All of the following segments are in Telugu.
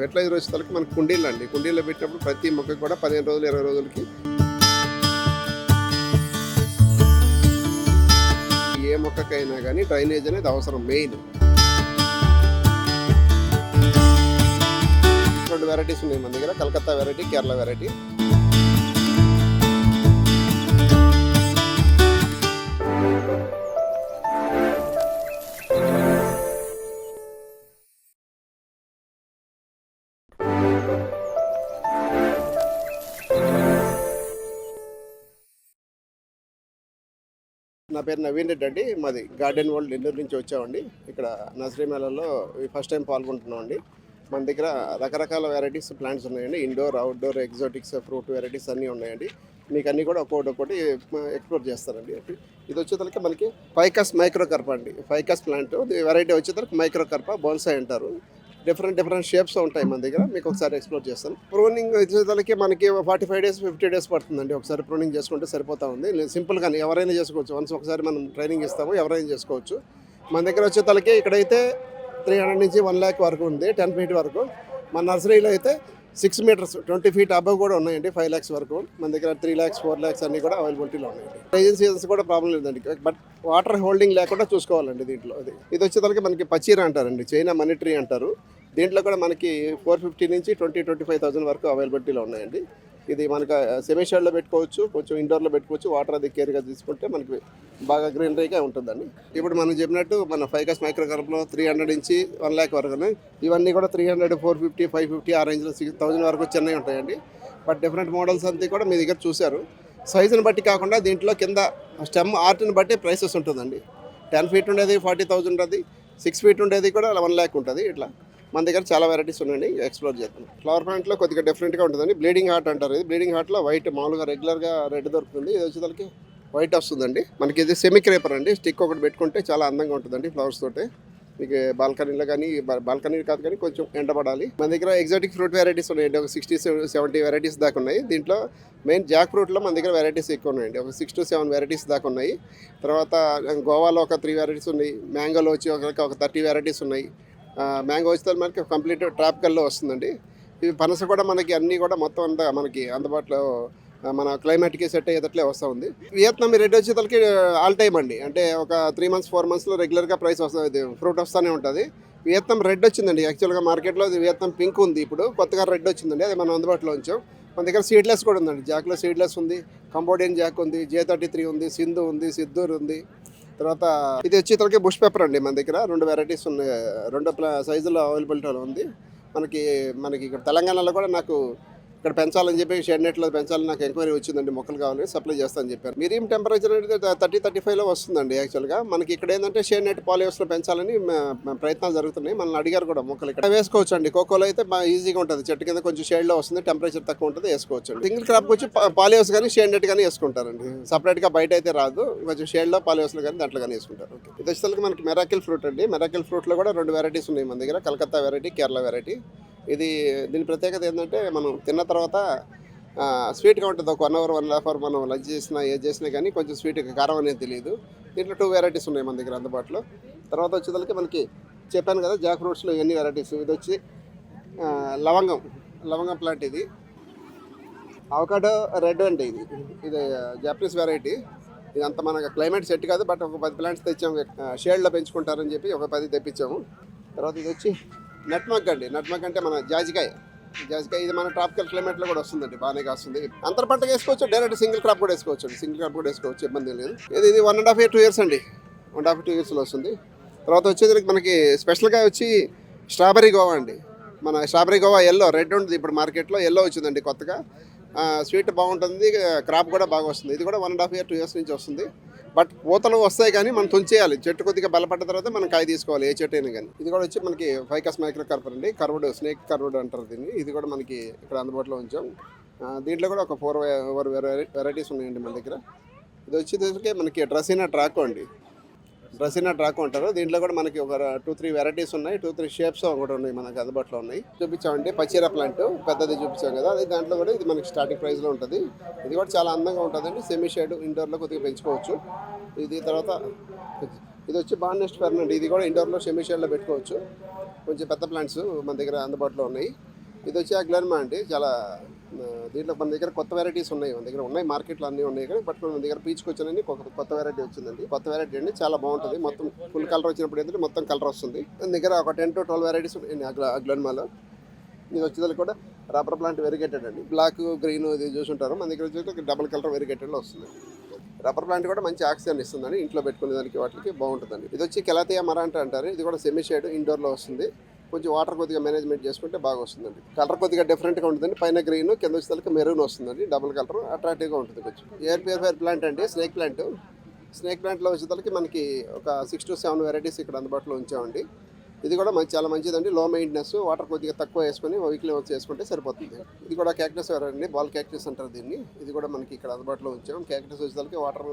ఫెర్టిలైజర్ వచ్చేసరికి మనకి కుండీలు అండి. కుండీలో పెట్టినప్పుడు ప్రతి మొక్కకి కూడా పదిహేను రోజులు ఇరవై రోజులకి. ఏ మొక్కకైనా కానీ డ్రైనేజ్ అనేది అవసరం మెయిన్. రెండు వెరైటీస్ ఉన్నాయి మన దగ్గర. Calcutta variety Kerala variety. నా పేరు నవీన్ రెడ్డి అండి. మాది గార్డెన్ వరల్డ్ నెల్లూరు నుంచి వచ్చామండి. ఇక్కడ నర్సరీ మేళాలో ఫస్ట్ టైం పాల్గొంటున్నాం అండి మన దగ్గర రకరకాల వెరైటీస్ ప్లాంట్స్ ఉన్నాయండి. Indoor outdoor exotics fruit varieties అన్నీ ఉన్నాయండి. మీకు అన్నీ కూడా ఒక్కొక్కటి ఒకటి ఎక్స్ప్లోర్ చేస్తారండి. ఇది వచ్చేసరికి మనకి ఫైకస్ మైక్రోకర్ప అండి. ఫైకస్ ప్లాంట్ వెరైటీ వచ్చేసరికి మైక్రోకర్ప బోన్సాయ్ అంటారు. డిఫరెంట్ డిఫరెంట్ షేప్స్ ఉంటాయి మన దగ్గర. మీకు ఒకసారి ఎక్స్ప్లోర్ చేస్తాను. ప్రూనింగ్ ఇచ్చేదానికి మనకి forty five days fifty days పడుతుందండి. ఒకసారి ప్రూనింగ్ చేసుకుంటే సరిపోతా ఉంది. సింపుల్గా ఎవరైనా చేసుకోవచ్చు. వన్స్ ఒకసారి మనం ట్రైనింగ్ ఇస్తాము ఎవరైనా చేసుకోవచ్చు. మన దగ్గర వచ్చే తలకి ఇక్కడైతే త్రీ హండ్రెడ్ నుంచి వన్ ల్యాక్ వరకు ఉంది టెన్ ఫీట్ వరకు. మన నర్సరీలో అయితే six metres twenty feet above కూడా ఉన్నాయండి ఫైవ్ ల్యాక్స్ వరకు. మన దగ్గర త్రీ ల్యాక్స్ ఫోర్ ల్యాక్స్ అన్ని కూడా అవైలబిలిటీలో ఉన్నాయండి. రైజింగ్ సీజన్స్ కూడా ప్రాబ్లం లేదండి. బట్ వాటర్ హోల్డింగ్ లేకుండా చూసుకోవాలండి దీంట్లో. అది ఇది వచ్చేసరికి మనకి పచీర అంటారండి చైనా మనీ ట్రీ అంటారు. దీంట్లో కూడా మనకి ఫోర్ ఫిఫ్టీ నుంచి ట్వంటీ ట్వంటీ ఫైవ్ థౌసండ్ వరకు అవైలబిలిటీలో ఉన్నాయండి. ఇది మనకు సెమీషాడ్లో పెట్టుకోవచ్చు కొంచెం ఇండోర్లో పెట్టుకోవచ్చు వాటర్ అది కేర్గా తీసుకుంటే మనకి బాగా గ్రీనరీగా ఉంటుందండి. ఇప్పుడు మనం చెప్పినట్టు మన ఫైకస్ మైక్రో కర్ప్లో త్రీ హండ్రెడ్ నుంచి వన్ ల్యాక్ వరకు ఉన్నాయి. ఇవన్నీ కూడా three hundred four fifty five fifty ఆ రేంజ్లో సిక్స్ థౌసండ్ వరకు చిన్నవి ఉంటాయండి. బట్ డిఫరెంట్ మోడల్స్ అంతా కూడా మీ దగ్గర చూశారు. సైజుని బట్టి కాకుండా దీంట్లో కింద స్టెమ్ ఆర్ట్ని బట్టి ప్రైసెస్ ఉంటుందండి. టెన్ ఫీట్ ఉండేది ఫార్టీ థౌజండ్ ఉంటుంది సిక్స్ ఫీట్ ఉండేది కూడా వన్ ల్యాక్ ఉంటుంది ఇట్లా. మన దగ్గర చాలా వెరైటీస్ ఉన్నాయండి. ఎక్స్ప్లోర్ చేద్దాం. ఫ్లవర్ ప్లాంట్లో కొద్దిగా డిఫరెంట్గా ఉంటుందండి. బ్లీడింగ్ హార్ట్ అంటారు ఇది. బ్లీడింగ్ హార్ట్లో వైట్ మామూలుగా రెగ్యులర్గా రెడ్ దొరుకుతుంది. ఇది వచ్చేదానికి వైట్ వస్తుందండి. మనకి ఇది సెమీ క్రేపర్ అండి. స్టిక్ ఒకటి పెట్టుకుంటే చాలా అందంగా ఉంటుందండి ఫ్లవర్స్ తోటి. మీకు బాల్కనీలో కానీ బాల్కనీ కాదు కానీ కొంచెం ఎండబడాలి. మన దగ్గర ఎగ్జాటిక్ ఫ్రూట్ వెరైటీస్ ఉన్నాయండి. ఒక సిక్స్టీ సెవెంటీ వెరైటీస్ దాకా ఉన్నాయి. దీంట్లో మెయిన్ జాక్ ఫ్రూట్లో మన దగ్గర వెరైటీస్ ఎక్కువ ఉన్నాయండి. ఒక సిక్స్ టు సెవెన్ వెరైటీస్ దాకా ఉన్నాయి. తర్వాత గోవాలో ఒక త్రీ వెరైటీస్ ఉన్నాయి. మ్యాంగోలో వచ్చి ఒక ఒక థర్టీ వెరైటీస్ ఉన్నాయి. మ్యాంగో వచ్చే మనకి కంప్లీట్ ట్రాపికల్లో వస్తుందండి. ఇవి పనస కూడా మనకి అన్నీ కూడా మొత్తం అంతా మనకి అందుబాటులో మన క్లైమేట్కి సెట్ అయ్యేటట్లే వస్తూ ఉంది. వియత్నాం రెడ్ వచ్చేతలకి ఆల్ టైమ్ అండి. అంటే ఒక త్రీ మంత్స్ ఫోర్ మంత్స్లో రెగ్యులర్గా ప్రైస్ వస్తుంది ఫ్రూట్ వస్తూనే ఉంటుంది. వియత్నాం రెడ్ వచ్చిందండి. యాక్చువల్గా మార్కెట్లో అది వియత్నాం పింక్ ఉంది ఇప్పుడు. కొత్తగా రెడ్ వచ్చిందండి. అది మనం అందుబాటులో ఉంచాం. మన దగ్గర సీడ్లెస్ కూడా ఉందండి. జాక్లో సీడ్లెస్ ఉంది. కంబోడియన్ జాక్ ఉంది. జే థర్టీ త్రీ ఉంది. సింధు ఉంది. సిద్ధూర్ ఉంది. తర్వాత ఇది వచ్చి ఇతనికి బుష్ పేపర్ అండి మన దగ్గర. రెండు వెరైటీస్ ఉన్నాయి. రెండు ప్ల సైజులో అవైలబిలిటీలో ఉంది. మనకి మనకి ఇక్కడ తెలంగాణలో కూడా నాకు ఇక్కడ పెంచాలని చెప్పి షెడ్ నెట్లో పెంచాలని నాకు ఎంక్వైరీ వచ్చిందండి మొక్కలు కావాలి సప్లై చేస్తానని చెప్పారు. మీడియం టెంపరేచర్ అనేది థర్టీ థర్టీ ఫైవ్లో వస్తుందండి యాక్చువల్గా మనకి ఇక్కడ ఏంటంటే షేడ్ నెట్ పాలిహౌస్లో పెంచాలని ప్రయత్నాలు జరుగుతున్నాయి. మనల్ని అడిగారు కూడా మొక్కలు ఇక్కడ. వేసుకోవచ్చు అండి కోకోలో అయితే బాగా ఈజీగా ఉంటుంది. చెట్టు కింద కొంచెం షేడ్లో వస్తుంది టెంపరేచర్ తక్కువ ఉంటుంది వేసుకోవచ్చు సింగిల్ క్రాప్ వచ్చి పాలిహౌస్ కానీ షేడ్ నెట్ కానీ వేసుకుంటారండి. సపరేట్గా బయట అయితే రాదు. కొంచెం షేడ్లో పాలిహౌస్లో కానీ దాంట్లో కానీ వేసుకుంటారు. ఓకే ఇది వచ్చేసరికి మనకి మెరాకిల్ ఫ్రూట్ అండి. మెరాకిల్ ఫ్రూట్లో కూడా రెండు వెరైటీస్ ఉన్నాయి మన దగ్గర. కలకత్తా వెరైటీ కేరళ వెరైటీ ఇది దీని ప్రత్యేకత ఏంటంటే మనం తిన్న తర్వాత స్వీట్గా ఉంటుంది. ఒక one hour one half hour మనం లంచ్ చేసినా ఏది చేసినా కానీ కొంచెం స్వీట్ కారం అనేది తెలియదు. దీంట్లో టూ వెరైటీస్ ఉన్నాయి మన దగ్గర అందుబాటులో. తర్వాత వచ్చేదానికి మనకి చెప్పాను కదా జాక్ ఫ్రూట్స్లో ఎన్ని వెరైటీస్ ఇది వచ్చి లవంగం. లవంగం ప్లాంట్ ఇది. అవకాడో రెడ్ అండి ఇది. ఇది జాపనీస్ వెరైటీ ఇది అంత మనకు క్లైమేట్ సెట్ కాదు బట్ ఒక పది ప్లాంట్స్ తెచ్చాము. షేడ్లో పెంచుకుంటారని చెప్పి ఒక పది తెప్పించాము. తర్వాత ఇది వచ్చి నట్మక్ అండి. నట్మక్ అంటే మన జాజికాయ. జాజికాయ ఇది మన ట్రాపికల్ క్లైమేట్లో కూడా వస్తుందండి. బాగానే కాస్తుంది. అంతర పంటగా వేసుకోవచ్చు డైరెక్ట్ సింగిల్ క్రాప్ కూడా వేసుకోవచ్చు అండి. సింగిల్ క్రాప్ కూడా వేసుకోవచ్చు ఇబ్బంది లేదు. ఇది ఇది one and half year two years అండి. వన్ అండ్ హాఫ్ టూ ఇయర్స్లో వస్తుంది. తర్వాత వచ్చేసరికి మనకి స్పెషల్గా వచ్చి స్ట్రాబెరీ గోవా అండి. మన స్ట్రాబెరీ గోవా ఎల్లో రెడ్ ఉంటుంది ఇప్పుడు మార్కెట్లో ఎల్లో వచ్చిందండి కొత్తగా. స్వీట్ బాగుంటుంది క్రాప్ కూడా బాగా వస్తుంది. ఇది కూడా one and half year two years నుంచి వస్తుంది. బట్ పూతలు వస్తాయి కానీ మనం తుంచేయాలి. చెట్టు కొద్దిగా బలపడ్డ తర్వాత మనం కాయ తీసుకోవాలి ఏ చెట్టు అయినా కానీ. ఇది కూడా వచ్చి మనకి ఫైకస్ మైక్రో కార్పర్ అండి. కర్వుడ్ స్నేక్ కర్వుడ్ అంటారు దీన్ని. ఇది కూడా మనకి ఇక్కడ అందుబాటులో ఉంచాం. దీంట్లో కూడా ఒక ఫోర్ ఓవర్ వెరైటీస్ ఉన్నాయండి మన దగ్గర. ఇది వచ్చేసరికి మనకి డ్రెస్సినా ట్రాక్ అండి. డ్రెస్సినా ట్రాక్ అంటారు దీంట్లో కూడా మనకి ఒక టూ త్రీ వెరైటీస్ ఉన్నాయి. టూ త్రీ షేప్స్ ఒకటి ఉన్నాయి మనకి అందుబాటులో ఉన్నాయి. చూపించామండి పచ్చీర ప్లాంట్ పెద్దది చూపించాం కదా. అది దాంట్లో కూడా ఇది మనకి స్టార్టింగ్ ప్రైస్లో ఉంటుంది. ఇది కూడా చాలా అందంగా ఉంటుందండి. సెమీ షేడ్ ఇండోర్లో కొద్దిగా పెంచుకోవచ్చు. ఇది తర్వాత ఇది వచ్చి బాన్నెస్ట్ ఫెర్నండి ఇది కూడా ఇండోర్లో సెమీ షేడ్లో పెట్టుకోవచ్చు. కొంచెం పెద్ద ప్లాంట్స్ మన దగ్గర అందుబాటులో ఉన్నాయి. ఇది వచ్చి అగ్లర్మా అండి. చాలా దీంట్లో మన దగ్గర కొత్త వెరైటీస్ ఉన్నాయి. మన దగ్గర ఉన్నాయి మార్కెట్లో అన్నీ ఉన్నాయి కానీ బట్ మన దగ్గర పీచుకు వచ్చినని కొత్త వెరైటీ వచ్చిందండి. కొత్త వెరైటీ అండి చాలా బాగుంటుంది. మొత్తం ఫుల్ కలర్ వచ్చినప్పుడు ఏంటంటే మొత్తం కలర్ వస్తుంది. మన దగ్గర ఒక టెన్ టు ట్వెల్వ్ వెరైటీస్ ఉన్నాయి. అగ్ల అగ్లర్మాలో ఇది వచ్చేదానికి కూడా రబ్బర్ ప్లాంట్ వెరిగేటెడ్ అండి. బ్లాక్ గ్రీన్ ఇది చూసుంటారు. మన దగ్గర వచ్చేసి డబుల్ కలర్ వెరిగేటెడ్లో వస్తుంది. రబ్బర్ ప్లాంట్ కూడా మంచి ఆక్సిజన్ ఇస్తుందండి. ఇంట్లో పెట్టుకునే దానికి వాటికి బాగుంటుందండి. ఇది వచ్చి కెలాతియా మరాంట అంటారు. ఇది కూడా సెమీ షేడ్ ఇండోర్లో వస్తుంది. కొంచెం వాటర్ కొద్దిగా మేనేజ్మెంట్ చేసుకుంటే బాగా వస్తుందండి కలర్ కొద్దిగా డిఫరెంట్గా ఉంటుందండి. పైన గ్రీన్ కింద వచ్చేసరికి మెరూన్ వస్తుందండి. డబుల్ కలర్ అట్రాక్టివ్గా ఉంటుంది కొంచెం. ఎయిర్ ప్యూరిఫైర్ ప్లాంట్ అండి స్నేక్ ప్లాంట్ స్నేక్ ప్లాంట్లో వచ్చేసరికి మనకి ఒక సిక్స్ టు సెవెన్ వెరైటీస్ ఇక్కడ అందుబాటులో ఉంచామండి. ఇది కూడా మంచి చాలా మంచిదండి. లో మెయింటెనెన్స్ వాటర్ కొద్దిగా తక్కువ వేసుకొని వీక్లీ వర్క్ చేసుకుంటే సరిపోతుంది. ఇది కూడా క్యాక్టస్ అండి? బాల్ క్యాక్టస్ అంటారు దీన్ని. ఇది కూడా మనకి ఇక్కడ అందుబాటులో ఉంచాం. క్యాక్టస్ వచ్చేసరికి వాటర్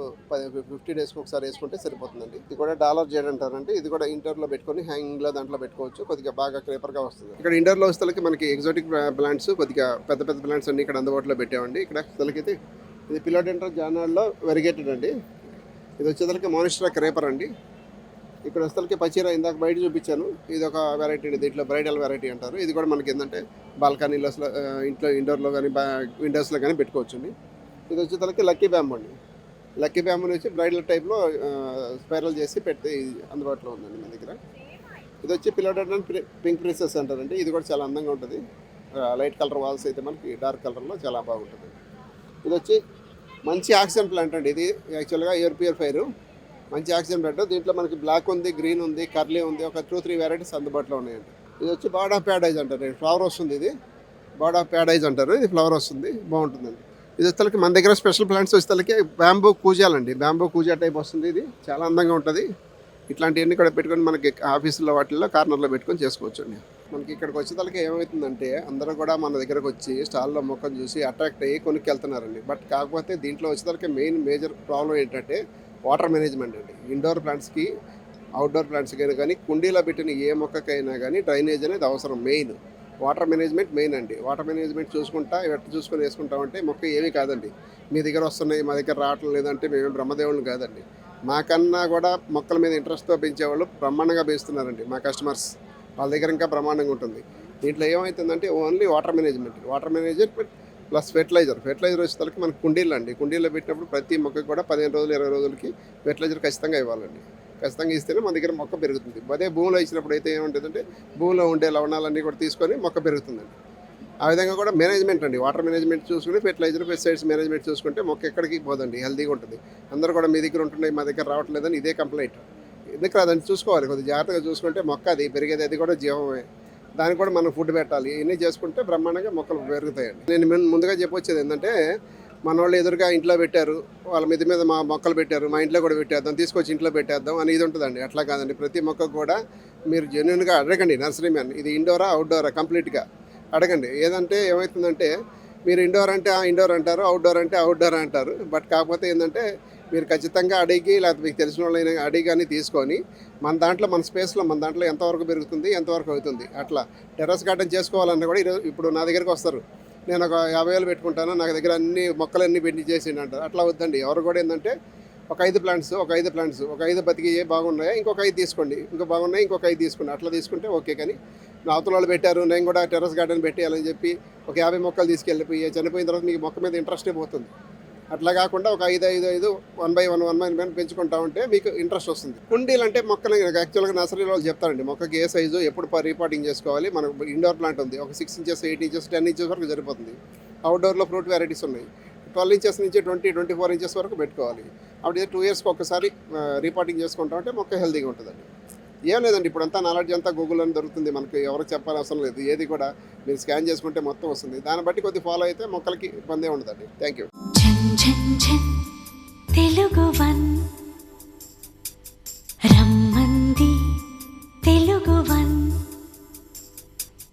ఫిఫ్టీ డేస్కి ఒకసారి వేసుకుంటే సరిపోతుందండి. ఇది కూడా డాలర్ జేడ్ అంటారండి. ఇది కూడా ఇంటర్లో పెట్టుకొని హ్యాంగింగ్లో దాంట్లో పెట్టుకోవచ్చు. కొద్దిగా బాగా క్రేపర్గా వస్తుంది. ఇక్కడ ఇంటర్లో వచ్చేసరికి మనకి ఎగ్జాటిక్ ప్లాంట్స్ కొద్దిగా పెద్ద పెద్ద ప్లాంట్స్ అన్ని ఇక్కడ అందుబాటులో పెట్టామండి. ఇక్కడ తలకైతే ఇది పిల్లోడెంటర్ జానాల్లో వెరిగేటెడ్ అండి. ఇది వచ్చేసరికి మానిస్టరా క్రేపర్ అండి. ఇక్కడ వస్తలకి పచీరా ఇందాక బయట చూపించాను. ఇది ఒక వెరైటీ అండి దీంట్లో బ్రైడల్ వెరైటీ అంటారు. ఇది కూడా మనకి ఏంటంటే బాల్కనీలో ఇంట్లో ఇండోర్లో కానీ విండోస్లో కానీ పెట్టుకోవచ్చండి. ఇది వచ్చేసరికి లక్కీ బ్యాంబు అండి. లక్కీ బ్యాంబుని వచ్చి బ్రైడల్ టైప్లో స్పైరల్ చేసి పెడితే ఇది అందుబాటులో ఉందండి మన దగ్గర. ఇది వచ్చి పిలోడెన్ పింక్ ప్రిన్సెస్ అంటారండి. ఇది కూడా చాలా అందంగా ఉంటుంది. లైట్ కలర్ వాల్స్ అయితే మనకి డార్క్ కలర్లో చాలా బాగుంటుంది. ఇది వచ్చి మంచి ఆక్సిజన్ ప్లాంట్ అండి. ఇది యాక్చువల్గా ఎయిర్ ప్యూరిఫైరు మంచి ఆక్సిజన్ పెట్టు దీంట్లో మనకి బ్లాక్ ఉంది గ్రీన్ ఉంది కర్లీ ఉంది ఒక టూ త్రీ వెరైటీస్ అందుబాటులో ఉన్నాయండి ఇది వచ్చి బాడ్ ఆఫ్ ప్యాడైజ్ అంటారు. ఫ్లవర్ వస్తుంది ఇది. బాడ్ ఆఫ్ ప్యాడైజ్ అంటారు. ఇది ఫ్లవర్ వస్తుంది. బాగుంటుందండి. ఇది వచ్చేకి మన దగ్గర స్పెషల్ ప్లాంట్స్ వచ్చేసరికి బ్యాంబూ కూజాలండి. బ్యాంబూ కూజా టైప్ వస్తుంది ఇది. చాలా అందంగా ఉంటుంది. ఇట్లాంటివన్నీ కూడా పెట్టుకొని మనకి ఆఫీసులో వాటిల్లో కార్నర్లో పెట్టుకొని చేసుకోవచ్చు అండి మనకి ఇక్కడికి వచ్చేదానికి ఏమవుతుందంటే అందరూ కూడా మన దగ్గరకు వచ్చి స్టాల్లో మొక్కను చూసి అట్రాక్ట్ అయ్యి కొనుక్కి వెళ్తున్నారండి బట్ కాకపోతే దీంట్లో వచ్చేదానికి మెయిన్ మేజర్ ప్రాబ్లం ఏంటంటే వాటర్ మేనేజ్మెంట్ అండి. ఇండోర్ ప్లాంట్స్కి అవుట్డోర్ ప్లాంట్స్కి కానీ కుండీలో పెట్టిన ఏ మొక్కకైనా కానీ డ్రైనేజ్ అనేది అవసరం మెయిన్. వాటర్ మేనేజ్మెంట్ మెయిన్ అండి. వాటర్ మేనేజ్మెంట్ చూసుకుంటా ఎట్లా చూసుకొని వేసుకుంటామంటే మొక్క ఏమీ కాదండి. మీ దగ్గర వస్తున్నాయి మా దగ్గర రావటం లేదంటే మేము బ్రహ్మదేవుళ్ళు కాదండి. మాకన్నా కూడా మొక్కల మీద ఇంట్రెస్ట్తో పెంచేవాళ్ళు బ్రహ్మాండంగా పెంచుతున్నారండి మా కస్టమర్స్. వాళ్ళ దగ్గర ఇంకా బ్రహ్మాండంగా ఉంటుంది. దీంట్లో ఏమవుతుందంటే only water management. Water management plus fertiliser. Fertiliser వచ్చేసరికి మనకు కుండీలు అండి. కుండీలో పెట్టినప్పుడు ప్రతి మొక్కకి కూడా పదిహేను రోజులు ఇరవై రోజులకి ఫెర్టిలైజర్ ఖచ్చితంగా ఇవ్వాలండి. ఖచ్చితంగా ఇస్తేనే మన దగ్గర మొక్క పెరుగుతుంది. అదే భూమిలో ఇచ్చినప్పుడు అయితే ఏముంటుందంటే భూమిలో ఉండే లవణాలన్నీ కూడా తీసుకొని మొక్క పెరుగుతుందండి. ఆ విధంగా కూడా మేనేజ్మెంట్ అండి. వాటర్ మేనేజ్మెంట్ చూసుకుని ఫెర్టిలైజర్ పెస్టిసైడ్స్ మేనేజ్మెంట్ చూసుకుంటే మొక్క ఎక్కడికి పోదండి. హెల్తీగా ఉంటుంది. అందరూ కూడా మీ దగ్గర ఉంటున్నాయి మా దగ్గర రావట్లేదని ఇదే కంప్లైంట్. ఎందుకు రాదని చూసుకోవాలి. కొద్దిగా జాగ్రత్తగా చూసుకుంటే మొక్క అది పెరిగేది అది కూడా జీవమే. దానికి కూడా మనం ఫుడ్ పెట్టాలి. ఇవన్నీ చేసుకుంటే బ్రహ్మాండంగా మొక్కలు పెరుగుతాయండి. నేను ముందుగా చెప్పొచ్చేది ఏంటంటే మన వాళ్ళు ఎదురుగా ఇంట్లో పెట్టారు వాళ్ళ మీద మీద మా మొక్కలు పెట్టారు మా ఇంట్లో కూడా పెట్టేద్దాం తీసుకొచ్చి ఇంట్లో పెట్టేద్దాం అని ఇది ఉంటుందండి. అట్లా కాదండి. ప్రతి మొక్క కూడా మీరు జెన్యున్గా అడగండి నర్సరీ మ్యాన్. ఇది ఇండోరా అవుట్డోరా కంప్లీట్గా అడగండి. ఏదంటే ఏమవుతుందంటే మీరు ఇండోర్ అంటే ఆ ఇండోర్ అంటారు అవుట్డోర్ అంటే అవుట్డోర్ అంటారు. బట్ కాకపోతే ఏంటంటే మీరు ఖచ్చితంగా అడిగి లేకపోతే మీకు తెలిసిన వాళ్ళని అడిగి కానీ తీసుకొని మన దాంట్లో మన స్పేస్లో మన దాంట్లో ఎంతవరకు పెరుగుతుంది ఎంతవరకు అవుతుంది అట్లా టెర్రస్ గార్డెన్ చేసుకోవాలన్నా కూడా ఈరోజు ఇప్పుడు నా దగ్గరికి వస్తారు. నేను ఒక యాభై వేలు పెట్టుకుంటాను నా దగ్గర అన్ని మొక్కలన్నీ పెట్టి చేసిండి అంటారు. అట్లా వద్దండి. ఎవరు కూడా ఏంటంటే ఒక ఐదు ప్లాంట్స్ ఒక ఐదు ప్లాంట్స్ ఒక ఐదు బతికి ఏ బాగున్నాయా ఇంకొక ఐదు తీసుకోండి. ఇంకో బాగున్నాయి ఇంకొక ఐదు తీసుకోండి. అట్లా తీసుకుంటే ఓకే కానీ నా అవతల వాళ్ళు పెట్టారు నేను కూడా టెర్రస్ గార్డెన్ పెట్టేయాలని చెప్పి ఒక యాభై మొక్కలు తీసుకెళ్ళిపోయి చనిపోయిన తర్వాత మీకు మొక్క మీద ఇంట్రెస్టే పోతుంది. అట్లా కాకుండా ఒక ఐదు ఐదు ఐదు one by one one by one పెంచుకుంటా ఉంటే మీకు ఇంట్రెస్ట్ వస్తుంది. కుండీలు అంటే మొక్కలు యాక్చువల్గా నర్సరీలో వాళ్ళు చెప్తారండి మొక్కకి ఏ సైజు ఎప్పుడు రీపాటింగ్ చేసుకోవాలి మనకు ఇండోర్ ప్లాంట్ ఉంది ఒక six inches eight inches ten inches వరకు సరిపోతుంది. అవుట్డోర్లో ఫ్రూట్ వెరైటీస్ ఉన్నాయి. ట్వెల్వ్ ఇంచెస్ నుంచి ట్వంటీ ట్వంటీ ఫోర్ ఇంచెస్ వరకు పెట్టుకోవాలి. అప్పుడు టూ ఇయర్స్కి ఒకసారి రీపాటింగ్ చేసుకుంటా ఉంటే మొక్క హెల్తీగా ఉంటుందండి. ఏం లేదండి ఇప్పుడంతా నాలెడ్జ్ అంతా గూగుల్లో దొరుకుతుంది మనకి ఎవరికి చెప్పాలి అవసరం లేదు ఏది కూడా మీరు స్కాన్ చేసుకుంటే మొత్తం వస్తుంది. దాన్ని బట్టి కొద్ది ఫాలో అయితే మొక్కలకి ఇబ్బంది ఉండదండి. థ్యాంక్ యూ ఝన్ ఝన్ తెలుగు వన్